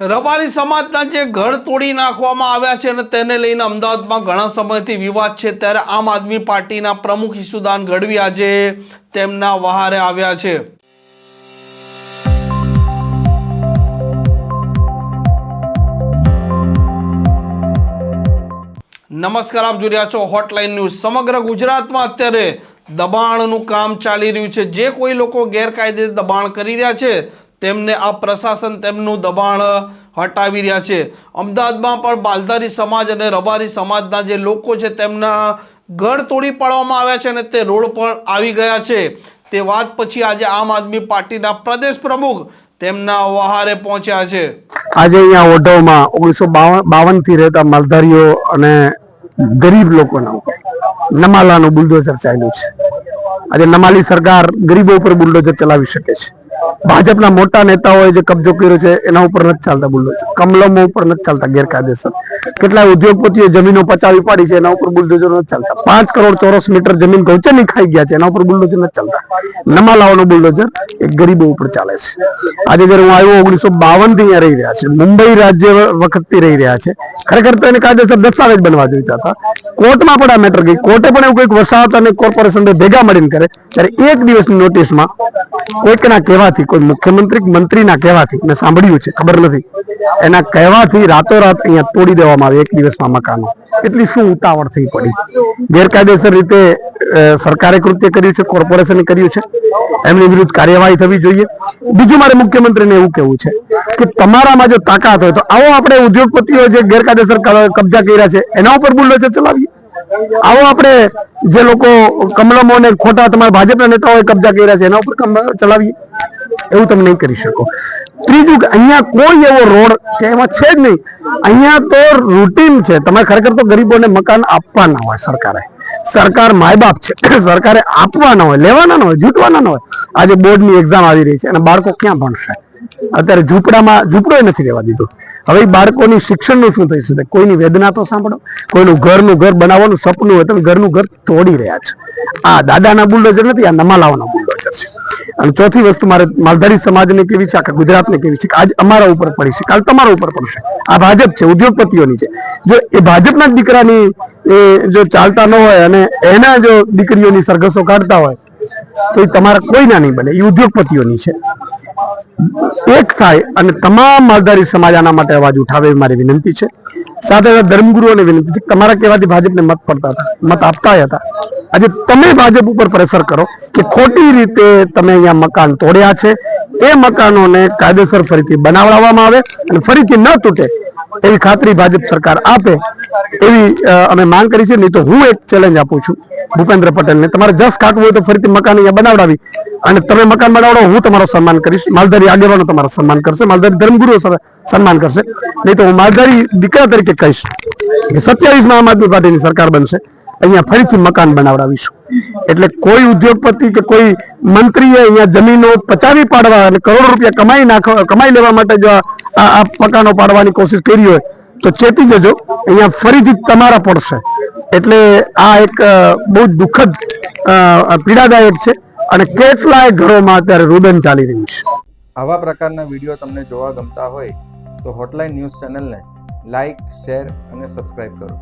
રબારી સમાજના જે ઘર તોડી નાખવામાં આવ્યા છે અને તેને લઈને અમદાવાદમાં ઘણા સમયથી વિવાદ છે, ત્યારે આમ આદમી પાર્ટીના પ્રમુખ ઈસુદાન ગઢવી આજે તેમના વહારે આવ્યા છે. નમસ્કાર, આપ જોઈ રહ્યા છો હોટલાઇન ન્યૂઝ સમગ્ર ગુજરાતમાં અત્યારે દબાણનું કામ ચાલી રહ્યું છે. જે કોઈ લોકો ગેરકાયદે દબાણ કરી રહ્યા છે તેમને આ પ્રશાસન તેમનું દબાણ હટાવી રહ્યા છે. અમદાવાદમાં પણ બાલધારી સમાજ અને રબારી સમાજના જે લોકો છે તેમના ઘર તોડી પાડવામાં આવ્યા છે અને તે રોડ પર આવી ગયા છે. તે વાત પછી આજે આમ આદમી પાર્ટીના પ્રદેશ પ્રમુખ તેમના વહારે પહોંચ્યા છે. આજે અહીંયા ઓઢવમાં ઓગણીસો બાવનથી રહેતા માલધારીઓ અને ગરીબ લોકોના નમાલાનું બુલડોઝર ચાલ્યું છે. આજે નમાલી સરકાર ગરીબો ઉપર બુલડોઝર ચલાવી શકે છે. ભાજપના મોટા નેતાઓએ જે કબજો કર્યો છે, એના ઉપર નથી ચાલતા બુલડોઝર. કમલમો ઉપર નથી ચાલતા, ગેરકાયદેસર. કેટલાય ઉદ્યોગપતિઓ જમીનો પચાવી પાડી છે, એના ઉપર બુલડોઝર નથી ચાલતા. પાંચ કરોડ ચોરસ મીટર જમીન ગૌચરની ખાઈ ગયા છે, એના ઉપર બુલડોઝર નથી ચાલતા. નમાલાઓનો બુલડોઝર એ ગરીબો ઉપર ચાલે છે. આજે જયારે હું આવ્યો ઓગણીસો બાવનથી રહી રહ્યા છે. મુંબઈ રાજ્ય વખતથી રહી રહ્યા છે. ખરેખર તો એને કાયદેસર દસ્તાવેજ બનવા જોઈતા હતા. કોર્ટમાં પણ આ મેટર ગઈ. કોર્ટે પણ એવું કંઈક વસાહત અને કોર્પોરેશન ભેગા મળીને કરે. ત્યારે એક દિવસની નોટિસમાં કોઈકના કહેવાથી, કોઈ મુખ્યમંત્રી મંત્રીના કહેવાથી, મેં સાંભળ્યું છે, ખબર નથી. એના કહેવાથી રાતોરાત અહીંયા તોડી દેવામાં આવે એક દિવસમાં મકાનો. એટલી શું ઉતાવળ થઈ પડી? ગેરકાયદેસર રીતે સરકારે કૃત્ય કર્યું છે, કોર્પોરેશને કર્યું છે, એમની વિરુદ્ધ કાર્યવાહી થવી જોઈએ. બીજું મારે મુખ્યમંત્રીને એવું કહેવું છે કે તમારામાં જો તાકાત હોય તો આવો આપણે ઉદ્યોગપતિઓ જે ગેરકાયદેસર કબજા કર્યા છે, એના ઉપર બુલડોઝર ચલાવીએ. આવો આપણે જે લોકો કમલમો ને ખોટા તમારા ભાજપના નેતાઓએ કબજા કર્યા છે, એના ઉપર ચલાવીએ. એવું તમે નહીં કરી શકો. ત્રીજું કે અહીંયા કોઈ એવો રોડ કે એમાં છે જ નહીં. અહીંયા તો રૂટીન છે. તમારે ખરેખર તો ગરીબોને મકાન આપવાના હોય સરકારે. સરકાર માય બાપ છે. સરકારે આપવાના હોય, લેવાના ન હોય, જૂટવાના ન હોય. આજે બોર્ડની એક્ઝામ આવી રહી છે અને બાળકો ક્યાં ભણશે? અત્યારે ઝૂંપડામાં ઝૂંપડો નથી રહેવા દીધો. હવે બાળકોની શિક્ષણનું શું થઈ શકે? કોઈની વેદના તો સાંભળો? કોઈનું ઘરનું ઘર બનાવવાનું સપનું હોય તમે ઘરનું ઘર તોડી રહ્યા છો. આ દાદાના બુલડોઝર નથી, આ નમાલાઓના બુલડોઝર. અને ચોથી વસ્તુ મારે માલધારી સમાજને કેવી છે, આખા ગુજરાતને કેવી છે, કે આજ અમારા ઉપર પડી છે, કાલ તમારા ઉપર પડશે. આ ભાજપ છે, ઉદ્યોગપતિઓની છે. જો એ ભાજપના દીકરાની જો ચાલતા ન હોય અને એના જો દીકરીઓની સરઘસો કાઢતા હોય, તો એ તમારા કોઈના નહીં બને, એ ઉદ્યોગપતિઓની છે. એક થાય અને તમામ માલધારી સમાજ આના માટે અવાજ ઉઠાવે મારી વિનંતી છે. સાથે સાથે ધર્મગુરુઓને વિનંતી છે તમારા કહેવાથી ભાજપને મત પડતા હતા, મત આપતા હતા. આજે તમે ભાજપ ઉપર પ્રેશર કરો કે ખોટી રીતે તમે અહીંયા મકાન તોડ્યા છે. એ મકાનોને કાયદેસર ફરીથી બનાવડાવવામાં આવે અને ફરીથી ન તૂટે એવી ખાતરી ભાજપ સરકાર આપે એવી અમે માંગ કરી છે. નહીં તો હું એક ચેલેન્જ આપું છું ભૂપેન્દ્ર પટેલને. તમારે જસ કાઢવું હોય તો ફરીથી મકાન અહીંયા બનાવડાવી અને તમે મકાન બનાવડો હું તમારો સન્માન કરીશ. માલધારી આગેવાનો તમારો સન્માન કરશે. માલધારી ધર્મગુરુઓ સન્માન કરશે. નહીં તો હું માલધારી દીકરા તરીકે કહીશ કે સત્યાવીસમાં આમ આદમી પાર્ટીની સરકાર બનશે. અહીંયા ફરીથી મકાન બનાવડાવીશું. એટલે કોઈ ઉદ્યોગપતિ કે કોઈ મંત્રીએ અહીંયા જમીનો પચાવી પાડવા અને કરોડો રૂપિયા કમાઈ નાખવા, કમાઈ લેવા માટે જો આ મકાનો પાડવાની કોશિશ કરી હોય, તો ચેતી જજો. અહીંયા ફરીથી તમારા પડશે એટલે આ એક બહુ દુઃખદ પીડાદાયક છે અને કેટલાય ઘરોમાં અત્યારે રુદન ચાલી રહ્યું છે. આવા પ્રકારના વીડિયો તમને જોવા ગમતા હોય તો હોટલાઇન ન્યૂઝ ચેનલને લાઇક શેર અને સબસ્ક્રાઇબ કરો.